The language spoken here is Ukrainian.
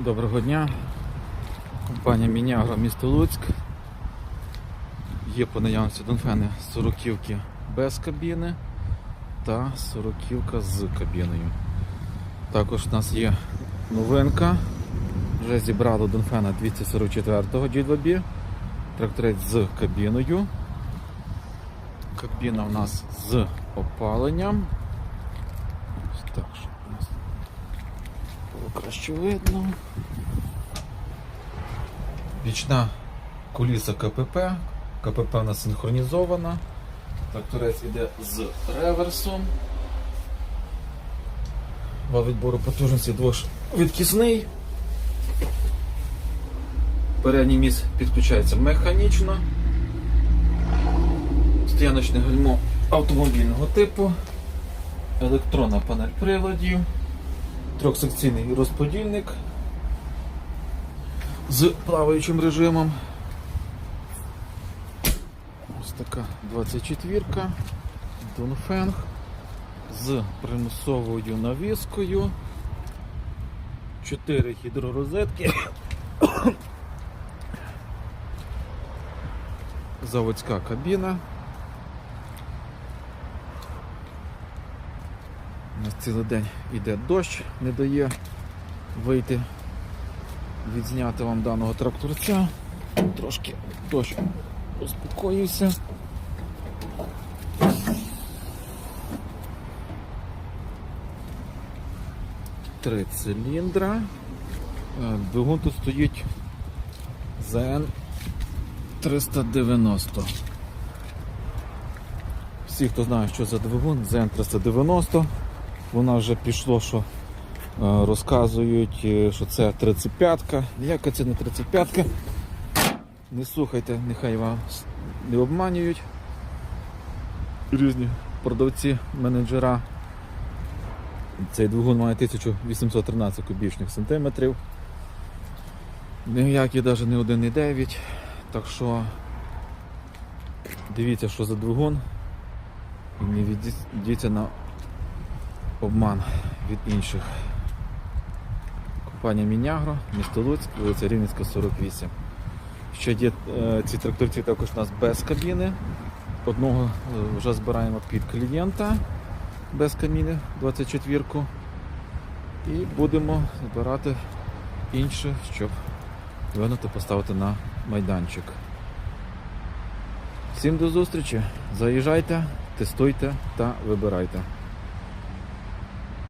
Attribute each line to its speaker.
Speaker 1: Доброго дня. Компанія Мінягро місто Луцьк. Є по наявності Донфени 40 без кабіни та 40 з кабіною. Також у нас є новинка. Вже зібрали Донфена 244-го G2B. Тракторець з кабіною. Кабіна у нас з опаленням. Ось так, нас було краще видно. Бічна куліса КПП. КПП нас синхронізована. Тракторець іде з реверсом. Вал відбору потужності двошвидкісний. Передній міст підключається механічно. Стояночне гальмо автомобільного типу. Електронна панель приладів. Трьохсекційний розподільник з плаваючим режимом. Ось така 24-ка, Донфенг з примусовою навіскою, 4 гідророзетки, заводська кабіна. Нас цілий день іде дощ, не дає вийти, відзняти вам даного тракторця. Трошки дощ успокоївся. Три циліндра. Е, Двигун тут стоїть ZN 390. Всі, хто знає, що за двигун, ZN 390. Вона вже пішло, що е, розказують, е, що це 35-ка. Ніяка це не 35-ка. Не слухайте, нехай вас не обманюють. Різні продавці, менеджера. Цей двигун має 1813 кубічних сантиметрів. Ніякий навіть не 1,9. Так що дивіться, що за двигун. І не відійдіться на обман від інших. Компанія Мінягро, місто Луцьк, вулиця Рівненська, 48. Ще є е, ці тракторці також у нас без кабіни. Одного е, вже збираємо під клієнта без кабіни 24-ку. І будемо збирати інше, щоб винути поставити на майданчик. Всім до зустрічі! Заїжджайте, тестуйте та вибирайте.